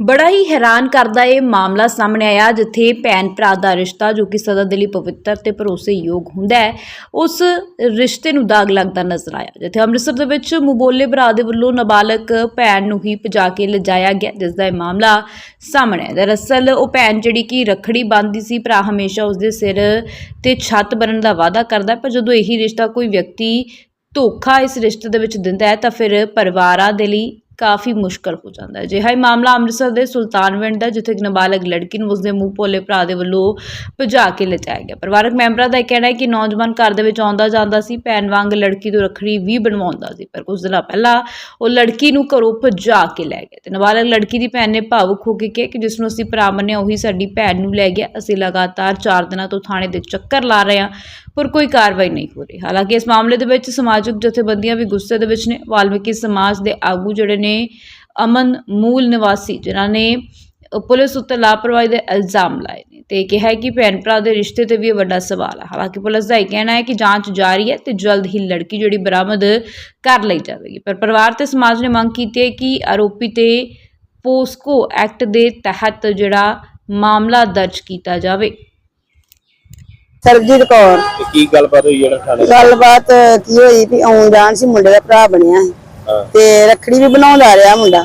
ਬੜਾ ਹੀ ਹੈਰਾਨ ਕਰਦਾ ਇਹ ਮਾਮਲਾ ਸਾਹਮਣੇ ਆਇਆ, ਜਿੱਥੇ ਭੈਣ ਭਰਾ ਦਾ ਰਿਸ਼ਤਾ, ਜੋ ਕਿ ਸਦਾ ਦੇ ਲਈ ਪਵਿੱਤਰ ਤੇ ਭਰੋਸੇਯੋਗ ਹੁੰਦਾ ਹੈ, ਉਸ ਰਿਸ਼ਤੇ ਨੂੰ ਦਾਗ ਲੱਗਦਾ ਨਜ਼ਰ ਆਇਆ, ਜਿੱਥੇ ਅੰਮ੍ਰਿਤਸਰ ਦੇ ਵਿੱਚ ਮੁਬੋਲੇ ਭਰਾ ਦੇ ਵੱਲੋਂ ਨਾਬਾਲਗ ਭੈਣ ਨੂੰ ਹੀ ਭਜਾ ਕੇ ਲਿਜਾਇਆ ਗਿਆ ਜਿਸ ਦਾ ਇਹ ਮਾਮਲਾ ਸਾਹਮਣੇ ਆਇਆ। ਦਰਅਸਲ, ਉਹ ਭੈਣ ਜਿਹੜੀ ਕਿ ਰਖੜੀ ਬੰਨ੍ਹਦੀ ਸੀ, ਭਰਾ ਹਮੇਸ਼ਾ ਉਸਦੇ ਸਿਰ ਤੇ ਛੱਤ ਬਣਨ ਦਾ ਵਾਅਦਾ ਕਰਦਾ ਪਰ ਜਦੋਂ ਇਹੀ ਰਿਸ਼ਤਾ ਕੋਈ ਵਿਅਕਤੀ ਧੋਖਾ ਇਸ ਰਿਸ਼ਤੇ ਦੇ ਵਿੱਚ ਦਿੰਦਾ ਹੈ, ਤਾਂ ਫਿਰ ਪਰਿਵਾਰਾਂ ਦੇ ਲਈ ਕਾਫੀ ਮੁਸ਼ਕਲ ਹੋ ਜਾਂਦਾ ਹੈ। ਅਜਿਹਾ ਹੀ ਮਾਮਲਾ ਅੰਮ੍ਰਿਤਸਰ ਦੇ ਸੁਲਤਾਨਵਿੰਡ ਦਾ, ਜਿੱਥੇ ਇੱਕ ਨਾਬਾਲਗ ਲੜਕੀ ਨੂੰ ਉਸਦੇ ਮੂੰਹ ਭੋਲੇ ਭਰਾ ਦੇ ਵੱਲੋਂ ਭਜਾ ਕੇ ਲਿਜਾਇਆ ਗਿਆ। ਪਰਿਵਾਰਕ ਮੈਂਬਰਾਂ ਦਾ ਇਹ ਕਹਿਣਾ ਹੈ ਕਿ ਨੌਜਵਾਨ ਘਰ ਦੇ ਵਿੱਚ ਆਉਂਦਾ ਜਾਂਦਾ ਸੀ, ਭੈਣ ਵਾਂਗ ਲੜਕੀ ਤੋਂ ਰੱਖੜੀ ਵੀ ਬਣਵਾਉਂਦਾ ਸੀ, ਪਰ ਕੁਝ ਦਿਨਾਂ ਪਹਿਲਾਂ ਉਹ ਲੜਕੀ ਨੂੰ ਘਰੋਂ ਭਜਾ ਕੇ ਲੈ ਗਿਆ ਤੇ ਨਾਬਾਲਗ ਲੜਕੀ ਦੀ ਭੈਣ ਨੇ ਭਾਵੁਕ ਹੋ ਕੇ ਕਿਹਾ ਕਿ ਜਿਸ ਨੂੰ ਅਸੀਂ ਭਰਾ ਮੰਨਿਆ, ਉਹੀ ਸਾਡੀ ਭੈਣ ਨੂੰ ਲੈ ਗਿਆ। ਅਸੀਂ ਲਗਾਤਾਰ 4 ਦਿਨਾਂ ਤੋਂ ਥਾਣੇ ਦੇ ਚੱਕਰ ਲਾ ਰਹੇ ਹਾਂ। ਪਰ ਕੋਈ ਕਾਰਵਾਈ ਨਹੀਂ ਹੋ ਰਹੀ। ਹਾਲਾਂਕਿ ਇਸ ਮਾਮਲੇ ਦੇ ਵਿੱਚ ਸਮਾਜਿਕ ਜਥੇਬੰਦੀਆਂ ਵੀ ਗੁੱਸੇ ਦੇ ਵਿੱਚ ਨੇ। ਵਾਲਮੀਕੀ ਸਮਾਜ ਦੇ ਆਗੂ ਜਿਹੜੇ ਨੇ, ਅਮਨ ਮੂਲ ਨਿਵਾਸੀ, ਜਿਨ੍ਹਾਂ ਨੇ ਪੁਲਿਸ ਉੱਤੇ ਲਾਪਰਵਾਹੀ ਦੇ ਇਲਜ਼ਾਮ ਲਾਏ ਨੇ ਤੇ ਕਿਹਾ ਕਿ ਭੈਣ ਭਰਾ ਦੇ ਰਿਸ਼ਤੇ ਤੇ ਵੀ ਇਹ ਵੱਡਾ ਸਵਾਲ ਹੈ ਹਾਲਾਂਕਿ ਪੁਲਿਸ ਦਾ ਇਹ ਕਹਿਣਾ ਹੈ ਕਿ ਜਾਂਚ ਜਾਰੀ ਹੈ ਤੇ ਜਲਦ ਹੀ ਲੜਕੀ ਜਿਹੜੀ ਬਰਾਮਦ ਕਰ ਲਈ ਜਾਵੇਗੀ। ਪਰ ਪਰਿਵਾਰ ਤੇ ਸਮਾਜ ਨੇ ਮੰਗ ਕੀਤੀ ਹੈ ਕਿ ਆਰੋਪੀ ਤੇ ਪੋਸਕੋ ਐਕਟ ਦੇ ਤਹਿਤ ਜਿਹੜਾ ਮਾਮਲਾ ਦਰਜ ਕੀਤਾ ਜਾਵੇ। ਸਰਬਜੀਤ ਕੌਰ। ਤੇ ਕੀ ਗੱਲਬਾਤ ਹੋਈ ਜਿਹੜਾ ਥਾਣੇ ਗੱਲਬਾਤ ਕੀ ਹੋਈ ਵੀ ਆਉਣ ਜਾਣ ਸੀ ਮੁੰਡੇ ਦਾ ਭਰਾ ਬਣਿਆ ਸੀ। ਹਾਂ। ਤੇ ਰੱਖੜੀ ਵੀ ਬਣਾਉਂਦਾ ਰਿਹਾ ਮੁੰਡਾ।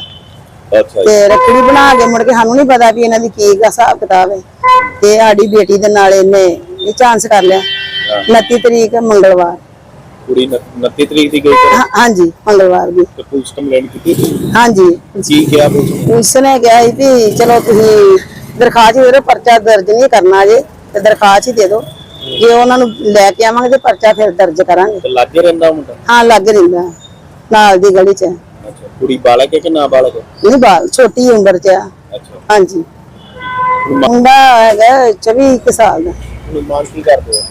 ਅੱਛਾ ਜੀ। ਤੇ ਰੱਖੜੀ ਬਣਾ ਕੇ ਮੁੜ ਕੇ ਸਾਨੂੰ ਨਹੀਂ ਪਤਾ ਵੀ ਇਹਨਾਂ ਦੀ ਕੀ ਹਿਸਾਬ ਕਿਤਾਬ ਹੈ। ਤੇ ਸਾਡੀ ਬੇਟੀ ਦੇ ਨਾਲ ਇਹਨੇ ਇਹ ਚਾਂਸ ਕਰ ਲਿਆ। 29 ਤਰੀਕ ਮੰਗਲਵਾਰ। ਕੁੜੀ 29 ਤਰੀਕ ਦੀ ਗਈ ਹਾਂ- ਹਾਂਜੀ ਮੰਗਲਵਾਰ ਦੀ। ਤੇ ਪੁਲਿਸ ਕੰਪਲੇਂਟ ਕੀਤੀ? ਹਾਂਜੀ। ਕੀ ਕਿਹਾ ਪੁਲਿਸ ਨੇ? ਕਿਹਾ ਸੀ ਵੀ ਚਲੋ ਤੁਸੀਂ ਦਰਖਾਸਤ ਦੇ ਦਿਓ ਪਰਚਾ ਦਰਜ ਨਹੀਂ ਕਰਨਾ ਜੇ ਤੇ ਦਰਖਾਸਤ ਹੀ ਦੇ ਦਿਓ। ਜੇ ਉਹਨਾਂ ਨੂੰ ਲੈ ਕੇ ਆਵਾਂਗੇ ਤੇ ਪਰਚਾ ਫਿਰ ਦਰਜ ਕਰਾਂਗੇ। ਤੇ ਲਾਗੇ ਰਹਿੰਦਾ ਮੁੰਡਾ? ਹਾਂ ਲੱਗ ਰਹਿੰਦਾ। ਨਾਲ ਦੀ ਗਲੀ 'ਚ। ਅੱਛਾ ਕੁੜੀ ਬਾਲਕ ਹੈ ਕਿ ਨਾ ਬਾਲਕ? ਹੈ? ਨਹੀਂ ਬਾਲ ਛੋਟੀ ਉਮਰ 'ਚ ਆ। ਅੱਛਾ। ਹਾਂਜੀ। ਮੁੰਡਾ ਹੈਗਾ 24 ਕੁ ਸਾਲ ਦਾ। ਹੁਣ ਮੰਗ ਕੀ ਕਰਦੇ ਹੋ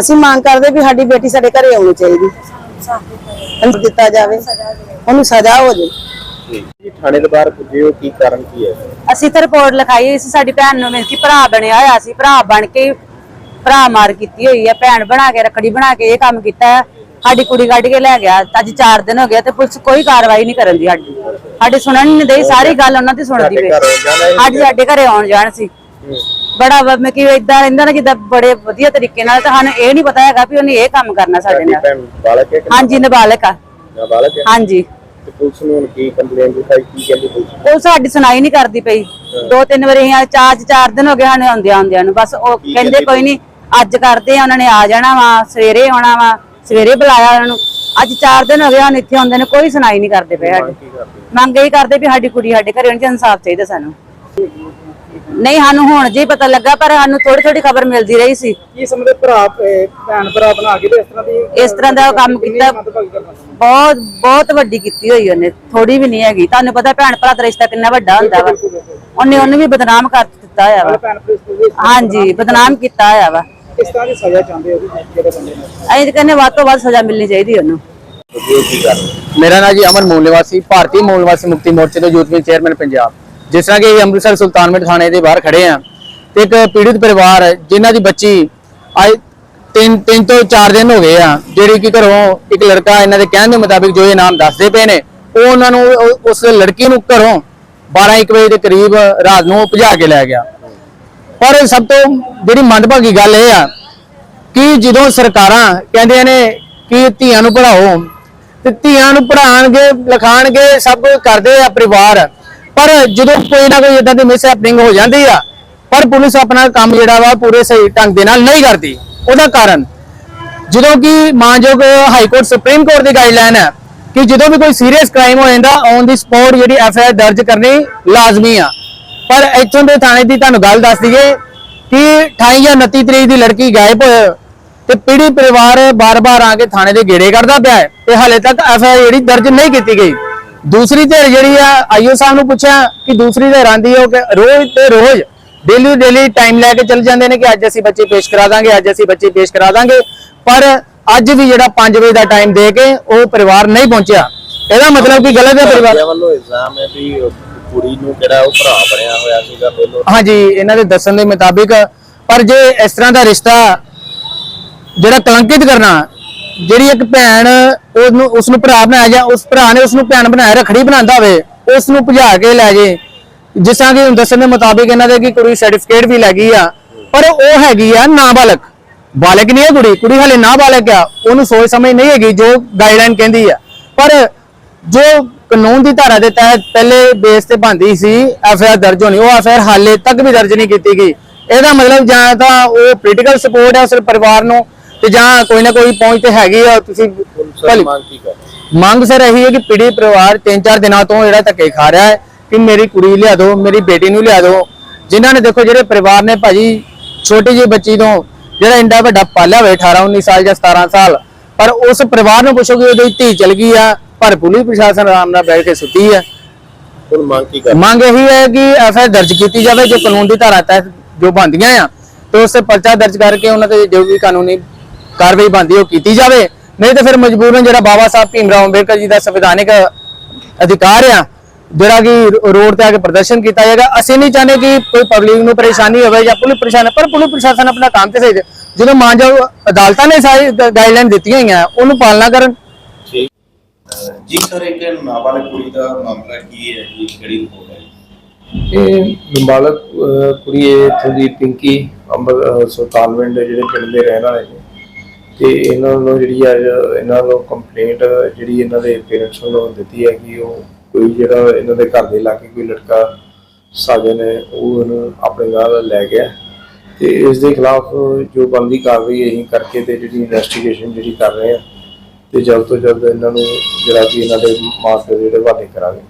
ਅਸੀਂ ਮੰਗ ਕਰਦੇ ਵੀ ਸਾਡੀ ਬੇਟੀ ਸਾਡੇ ਘਰੇ ਆਉਣੀ ਚਾਹੀਦੀ। ਉਹਨੂੰ ਦਿੱਤਾ ਜਾਵੇ। ਉਹਨੂੰ ਸਜ਼ਾ ਹੋ ਜਾਵੇ। ਜੀ ਥਾਣੇ ਦੇ ਬਾਹਰ ਪੁੱਜੇ ਹੋ ਕੀ ਕਾਰਨ ਕੀ ਹੈ? ਅਸੀਂ ਤਾਂ ਰਿਪੋਰਟ ਲਿਖਾਈ ਹੋਈ ਸੀ ਸਾਡੀ ਭੈਣ ਨੂੰ ਮਿਲ ਕੇ ਭਰਾ ਬਣਿਆ ਹੋਇਆ ਸੀ। ਭਰਾ ਬਣ ਕੇ ਭਰਾ ਮਾਰ ਕੀਤੀ ਹੋਈ ਹੈ ਭੈਣ ਬਣਾ ਕੇ ਰੱਖੜੀ ਬਣਾ ਕੇ ਇਹ ਕੰਮ ਕੀਤਾ ਹੈ ਸਾਡੀ ਕੁੜੀ ਕੱਢ ਕੇ ਲੈ ਗਿਆ ਅੱਜ 4 ਦਿਨ ਹੋ ਗਿਆ ਤੇ ਪੁਲਿਸ ਕੋਈ ਕਾਰਵਾਈ ਨਹੀਂ ਕਰਨ ਦੀ ਸਾਡੀ। ਸਾਡੀ ਸੁਣਨ ਨਹੀਂ ਦੇਈ ਸਾਰੀ ਗੱਲ ਉਹਨਾਂ ਦੀ ਸੁਣਦੀ ਹੈ? ਅੱਜ ਸਾਡੇ ਘਰੇ ਆਉਣ ਜਾਣ ਸੀ। ਬੜਾ ਵਾ- ਮੈਂ ਕਿ ਇਦਾਂ ਰਹਿੰਦਾ ਨਾ ਜਿੱਦਾਂ ਬੜੇ ਵਧੀਆ ਤਰੀਕੇ ਨਾਲ ਤਾਂ ਸਾਨੂੰ ਇਹ ਨਹੀਂ ਪਤਾ ਹੈਗਾ ਵੀ ਉਹਨੇ ਇਹ ਕੰਮ ਕਰਨਾ ਸਾਡੇ ਨਾਲ। ਹਾਂਜੀ ਨਾਬਾਲਗ ਆ। ਹਾਂਜੀ। ਪੁਲਿਸ ਨੂੰ ਕੀ ਕੰਪਲੇਂਟ ਲਿਖਾਈ ਕੀ ਕਹਿੰਦੀ ਪੁਲਿਸ? ਉਹ ਸਾਡੀ ਸੁਣਾਈ ਨਹੀਂ ਕਰਦੀ ਪਈ। ਦੋ ਤਿੰਨ ਵਾਰੀ ਅਸੀਂ ਚਾਰ ਚਾਰ ਦਿਨ ਹੋ ਗਏ ਸਾਨੂੰ ਆਉਂਦਿਆਂ ਆਉਂਦਿਆਂ ਨੂੰ ਬਸ ਉਹ ਕਹਿੰਦੀ ਕੋਈ ਨਹੀਂ ਅੱਜ ਕਰਦੇ ਆ ਉਹਨਾਂ ਨੇ ਆ ਜਾਣਾ ਵਾ ਸਵੇਰੇ ਆਉਣਾ ਵਾ ਸਵੇਰੇ ਬੁਲਾਇਆ ਉਹਨਾਂ ਨੂੰ। ਅੱਜ ਚਾਰ ਦਿਨ ਹੋ ਗਏ ਹਨ ਇੱਥੇ ਆਉਂਦੇ ਨੇ ਕੋਈ ਸੁਣਾਈ ਨਹੀਂ ਕਰਦੇ ਪਏ ਸਾਡੀ? ਮੰਗ ਇਹ ਕਰਦੇ ਵੀ ਸਾਡੀ ਕੁੜੀ ਸਾਡੇ ਘਰੇ ਹੋਣੀ ਚਾਹੀਦੀ ਇਨਸਾਫ ਚਾਹੀਦਾ ਸਾਨੂੰ। ਨਹੀਂ ਸਾਨੂੰ ਹੁਣ ਜੇ ਪਤਾ ਲੱਗਾ ਪਰ ਸਾਨੂੰ ਥੋੜੀ ਥੋੜੀ ਖਬਰ ਮਿਲਦੀ ਰਹੀ ਸੀ। ਕੀ ਸਮਝਦੇ ਭਰਾ ਭੈਣ ਭਰਾ ਬਣਾ ਕੇ ਤੇ ਇਸ ਤਰ੍ਹਾਂ ਦੀ ਇਸ ਤਰ੍ਹਾਂ ਦਾ ਕੰਮ ਕੀਤਾ। ਬਹੁਤ ਬਹੁਤ ਵੱਡੀ ਕੀਤੀ ਹੋਈ ਉਹਨੇ ਥੋੜੀ ਵੀ ਨਹੀਂ ਹੈਗੀ। ਤੁਹਾਨੂੰ ਪਤਾ ਭੈਣ ਭਰਾ ਦਾ ਰਿਸ਼ਤਾ ਕਿੰਨਾ ਵੱਡਾ ਹੁੰਦਾ ਵਾ। ਉਹਨੇ ਉਹਨੂੰ ਵੀ ਬਦਨਾਮ ਕਰ ਦਿੱਤਾ ਹੋਇਆ ਵਾ। ਹਾਂਜੀ ਬਦਨਾਮ ਕੀਤਾ ਹੋਇਆ ਵਾ। ਕਿਸ ਤਰ੍ਹਾਂ ਦੀ ਸਜ਼ਾ ਚਾਹੁੰਦੇ ਹੋ ਤੁਸੀਂ ਜਿਹੜੇ ਬੰਦੇ ਨੇ? ਅਸੀਂ ਤਾਂ ਕਹਿੰਦੇ ਵੱਧ ਤੋਂ ਵੱਧ ਸਜ਼ਾ ਮਿਲਣੀ ਚਾਹੀਦੀ ਉਹਨੂੰ। ਮੇਰਾ ਨਾਮ ਜੀ ਅਮਨ ਮੂਲ ਨਿਵਾਸੀ ਭਾਰਤੀ ਮੂਲ ਨਿਵਾਸੀ ਮੁਕਤੀ ਮੋਰਚੇ ਦੇ ਯੂਥ ਵਿੰਗ ਚੇਅਰਮੈਨ ਪੰਜਾਬ। ਜਿਸ ਤਰ੍ਹਾਂ ਕਿ ਅੰਮ੍ਰਿਤਸਰ ਸੁਲਤਾਨਪੁਰ ਥਾਣੇ ਦੇ ਬਾਹਰ ਖੜੇ ਆ ਤੇ ਇੱਕ ਪੀੜਿਤ ਪਰਿਵਾਰ ਹੈ, ਜਿਨ੍ਹਾਂ ਦੀ ਬੱਚੀ ਅੱਜ ਤਿੰਨ ਤਿੰਨ ਤੋਂ ਚਾਰ ਦਿਨ ਹੋ ਗਏ ਆ ਜਿਹੜੀ ਕਿ ਘਰੋਂ ਇੱਕ ਲੜਕਾ ਇਹਨਾਂ ਦੇ ਕਹਿਣ ਦੇ ਮੁਤਾਬਿਕ ਜੋ ਇਹ ਨਾਮ ਦੱਸਦੇ ਪਏ ਨੇ ਉਹ ਉਹਨਾਂ ਨੂੰ ਉਸ ਲੜਕੀ ਨੂੰ ਘਰੋਂ 12 1 ਵਜੇ ਦੇ ਕਰੀਬ ਰਾਤ ਨੂੰ ਭਜਾ ਕੇ ਲੈ ਗਿਆ। ਪਰ ਸਭ ਤੋਂ ਜਿਹੜੀ ਮੰਦਭਾਗੀ ਗੱਲ ਇਹ ਆ ਕਿ ਜਦੋਂ ਸਰਕਾਰਾਂ ਕਹਿੰਦੀਆਂ ਨੇ ਕਿ ਧੀਆਂ ਨੂੰ ਪੜ੍ਹਾਓ, ਤੇ ਧੀਆਂ ਨੂੰ ਪੜ੍ਹਾਉਣਗੇ ਲਿਖਾਣਗੇ, ਸਭ ਕਰਦੇ ਆ ਪਰਿਵਾਰ। ਪਰ ਜਦੋਂ ਕੋਈ ਨਾ ਕੋਈ ਇਦਾਂ ਦੀ ਮਿਸ ਹੈਪਨਿੰਗ ਹੋ ਜਾਂਦੀ ਆ, ਪਰ ਪੁਲਿਸ ਆਪਣਾ ਕੰਮ ਜਿਹੜਾ ਵਾ ਪੂਰੇ ਸਹੀ ਢੰਗ ਦੇ ਨਾਲ ਨਹੀਂ ਕਰਦੀ। ਉਹਦਾ ਕਾਰਨ ਜਦੋਂ ਕਿ ਮਾਨਯੋਗ ਹਾਈ ਕੋਰਟ, ਸੁਪਰੀਮ ਕੋਰਟ ਦੀ ਗਾਈਡਲਾਈਨ ਹੈ ਕਿ ਜਦੋਂ ਵੀ ਕੋਈ ਸੀਰੀਅਸ ਕ੍ਰਾਈਮ ਹੋ ਜਾਂਦਾ ਔਨ ਦੀ ਸਪੌਟ ਜਿਹੜੀ ਐਫ ਆਈ ਆਰ ਦਰਜ ਕਰਨੀ ਲਾਜ਼ਮੀ ਆ। ਪਰ ਇੱਥੋਂ ਦੇ ਥਾਣੇ ਦੀ ਤੁਹਾਨੂੰ ਗੱਲ ਦੱਸ ਦਈਏ ਕਿ 28 ਜਾਂ 29 ਤਰੀਕ ਦੀ ਲੜਕੀ ਗਾਇਬ ਤੇ ਪੀੜੀ ਪਰਿਵਾਰ ਬਾਰ-ਬਾਰ ਆ ਕੇ ਥਾਣੇ ਦੇ ਗੇੜੇ ਕਰਦਾ ਪਿਆ ਹੈ ਤੇ ਹਾਲੇ ਤੱਕ ਐਫ ਜਿਹੜੀ ਦਰਜ ਨਹੀਂ ਕੀਤੀ ਗਈ। ਦੂਸਰੀ ਧਿਰ ਜਿਹੜੀ ਆ, ਆਈਓ ਸਾਹਿਬ ਨੂੰ ਪੁੱਛਿਆ ਕਿ ਦੂਸਰੀ ਧਿਰ ਆਂਦੀ ਹੋ ਕਿ ਰੋਜ਼ ਤੇ ਰੋਜ਼ ਡੇਲੀ ਡੇਲੀ ਟਾਈਮ ਲੈ ਕੇ ਚੱਲ ਜਾਂਦੇ ਨੇ ਕਿ ਅੱਜ ਅਸੀਂ ਬੱਚੇ ਪੇਸ਼ ਕਰਾ ਦਾਂਗੇ, ਅੱਜ ਅਸੀਂ ਬੱਚੇ ਪੇਸ਼ ਕਰਾ ਦਾਂਗੇ। ਪਰ ਅੱਜ ਵੀ ਜਿਹੜਾ 5 ਵਜੇ ਦਾ ਟਾਈਮ ਦੇ ਕੇ ਉਹ ਪਰਿਵਾਰ ਨਹੀਂ ਪਹੁੰਚਿਆ। ਇਹਦਾ ਮਤਲਬ ਕਿ ਗਲਤ ਹੈ ਪਰਿਵਾਰ? ਵੱਲੋਂ ਇਲਜ਼ਾਮ ਹੈ ਵੀ ਕੁੜੀ ਨੂੰ ਜਿਹੜਾ ਉਹ ਭਰਾ ਬਣਿਆ ਹੋਇਆ ਸੀਗਾ ਪਹਿਲੋਂ ਹਾਂਜੀ, ਇਹਨਾਂ ਦੇ ਦੱਸਣ ਦੇ ਮੁਤਾਬਿਕ, ਪਰ ਜੇ ਇਸ ਤਰ੍ਹਾਂ ਦਾ ਰਿਸ਼ਤਾ ਜਿਹੜਾ ਕਲੰਕਿਤ ਕਰਨਾ, ਜਿਹੜੀ ਇੱਕ ਭੈਣ ਉਹਨੂੰ ਉਸ ਨੂੰ ਭਰਾ ਬਣਾਇਆ ਜਾਂ ਉਸ ਭਰਾ ਨੇ ਉਸ ਨੂੰ ਭੈਣ ਬਣਾਇਆ, ਰਖੜੀ ਬਣਾਉਂਦਾ ਹੋਵੇ ਉਸ ਨੂੰ ਭਜਾ ਕੇ ਲੈ ਜੇ। ਜਿਸ ਤਰ੍ਹਾਂ ਕਿ ਦੱਸਣ ਦੇ ਮੁਤਾਬਿਕ ਇਹਨਾਂ ਦੇ ਕਿ ਕੁੜੀ ਸਰਟੀਫਿਕੇਟ ਵੀ ਲੱਗੀ ਆ, ਪਰ ਉਹ ਹੈਗੀ ਆ ਨਾਬਾਲਗ। ਬਾਲਗ ਨਹੀਂ ਹੈ ਕੁੜੀ ਕੁੜੀ ਹਲੇ ਨਾਬਾਲਗ ਆ, ਉਹਨੂੰ ਸੋਚ ਸਮਝ ਨਹੀਂ ਹੈਗੀ ਜੋ ਗਾਈਡਲਾਈਨ ਕਹਿੰਦੀ ਆ। ਪਰ ਜੋ ਕਾਨੂੰਨ ਦੀ ਧਾਰਾ ਦੇ ਤਹਿਤ ਪਹਿਲੇ ਬੇਸ ਤੇ ਬੰਦੀ ਸੀ ਐਫਆਈਆਰ ਦਰਜ ਹੋਣੀ ਉਹ ਐਫਆਈਆਰ ਹਾਲੇ ਤੱਕ ਵੀ ਦਰਜ ਨਹੀਂ ਕੀਤੀ ਗਈ। ਇਹਦਾ ਮਤਲਬ ਜਾਂ ਤਾਂ ਉਹ ਪੋਲੀਟੀਕਲ ਸਪੋਰਟ ਹੈ ਉਸ ਪਰਿਵਾਰ ਨੂੰ ਤੇ ਜਾਂ ਕੋਈ ਨਾ ਕੋਈ ਪਹੁੰਚ ਤੇ ਹੈਗੀ ਆ ਤੁਸੀਂ ਮੰਗ ਸਰ ਇਹੀ ਹੈ ਕਿ ਪੀੜੀ ਪਰਿਵਾਰ ਤਿੰਨ ਚਾਰ ਦਿਨਾਂ ਤੋਂ ਜਿਹੜਾ ਧੱਕੇ ਖਾ ਰਿਹਾ ਹੈ ਕਿ ਮੇਰੀ ਕੁੜੀ ਲਿਆ ਦਿਓ ਮੇਰੀ ਬੇਟੀ ਨੂੰ ਲਿਆ ਦਿਓ। ਜਿਨ੍ਹਾਂ ਨੇ ਦੇਖੋ ਜਿਹੜੇ ਪਰਿਵਾਰ ਨੇ ਭਾਜੀ ਛੋਟੀ ਜਿਹੀ ਬੱਚੀ ਤੋਂ ਜਿਹੜਾ ਇੰਡਾ ਵੱਡਾ ਪਾਲਿਆ ਹੋਵੇ 18 19 ਸਾਲ ਜਾਂ 17 ਸਾਲ ਪਰ ਉਸ ਪਰਿਵਾਰ ਨੂੰ ਪੁੱਛੋ ਕਿ ਉਹਦੀ ਧੀ ਚਲ ਗਈ ਆ ਪਰ ਪੁਲਿਸ ਪ੍ਰਸ਼ਾਸਨ ਆਰਾਮ ਨਾਲ ਬੈਠ ਕੇ ਸੁੱਤੀ ਹੈ ਹੁਣ ਮੰਗ ਕੀ ਕਰ ਮੰਗ ਇਹੀ ਹੈ ਕਿ ਐਫਆਈਆਰ ਦਰਜ ਕੀਤੀ ਜਾਵੇ ਜੋ ਕਾਨੂੰਨ ਦੀ ਧਾਰਾ ਤਹਿਤ ਜੋ ਬੰਦੀਆਂ ਆ ਤੇ ਉਸ ਤੇ ਪਰਚਾ ਦਰਜ ਕਰਕੇ ਉਹਨਾਂ ਤੇ ਜੋ ਵੀ ਕਾਨੂੰਨੀ ਕਾਰਵਾਈ ਬੰਦੀ ਉਹ ਕੀਤੀ ਜਾਵੇ। ਨਹੀਂ ਤੇ ਫਿਰ ਮਜਬੂਰਨ ਜਿਹੜਾ ਬਾਬਾ ਸਾਹਿਬ ਭੀਮਰਾਓ ਅੰਬੇਡਕਰ ਜੀ ਦਾ ਸੰਵਿਧਾਨਿਕ ਅਧਿਕਾਰ ਆ ਜਿਹੜਾ ਕਿ ਰੋਡ ਤੇ ਆ ਕੇ ਪ੍ਰਦਰਸ਼ਨ ਕੀਤਾ ਜਾਏਗਾ। ਅਸੀਂ ਨਹੀਂ ਚਾਹੁੰਦੇ ਕਿ ਕੋਈ ਪਬਲਿਕ ਨੂੰ ਪਰੇਸ਼ਾਨੀ ਹੋਵੇ ਜਾਂ ਪੁਲਿਸ ਪਰੇਸ਼ਾਨ ਪਰ ਪੁਲਿਸ ਪ੍ਰਸ਼ਾਸਨ ਆਪਣਾ ਕੰਮ ਤੇ ਸਹੀ ਜਦੋਂ ਮਾਨਯੋਗ ਅਦਾਲਤਾਂ ਨੇ ਸਾਰੀ ਗਾਈਡਲਾਈਨ ਦਿੱਤੀਆਂ ਹੋਈਆਂ ਉਹਨੂੰ ਪਾਲਣਾ ਕਰਨ ਜੀ ਸਰ, ਇੱਕ ਨਾਬਾਲਗ ਕੁੜੀ ਦਾ ਮਾਮਲਾ ਕੀ ਹੈ? ਜੀ ਕਿਹੜੀ ਰਿਪੋਰਟ ਹੈ? ਇਹ ਨਾਬਾਲਗ ਕੁੜੀ ਹੈ ਇੱਥੋਂ ਦੀ ਪਿੰਕੀ ਅੰਬਰ ਸੁਲਤਾਨਵਿੰਡ ਦੇ ਜਿਹੜੇ ਪਿੰਡ ਦੇ ਰਹਿਣ ਵਾਲੇ ਨੇ। ਤੇ ਇਹਨਾਂ ਵੱਲੋਂ ਜਿਹੜੀ ਅੱਜ ਇਹਨਾਂ ਵੱਲੋਂ ਕੰਪਲੇਂਟ ਜਿਹੜੀ ਇਹਨਾਂ ਦੇ ਪੇਰੈਂਟਸ ਵੱਲੋਂ ਦਿੱਤੀ ਹੈ ਕਿ ਉਹ ਕੋਈ ਜਿਹੜਾ ਇਹਨਾਂ ਦੇ ਘਰ ਦੇ ਲਾਗੇ ਕੋਈ ਲੜਕਾ ਸਾਜਨ ਹੈ, ਉਹ ਉਹਨੂੰ ਆਪਣੇ ਨਾਲ ਲੈ ਗਿਆ। ਤੇ ਇਸ ਦੇ ਖਿਲਾਫ ਜੋ ਬਣਦੀ ਕਾਰਵਾਈ ਅਸੀਂ ਕਰਕੇ ਤੇ ਜਿਹੜੀ ਇਨਵੈਸਟੀਗੇਸ਼ਨ ਜਿਹੜੀ ਕਰ ਰਹੇ ਆ ਤੇ ਜਲਦ ਤੋਂ ਜਲਦ ਇਹਨਾਂ ਨੂੰ ਜਿਹੜਾ ਕਿ ਇਹਨਾਂ ਦੇ ਮਾਸਟਰ ਜਿਹੜੇ ਹਵਾਲੇ ਕਰਾਂਗੇ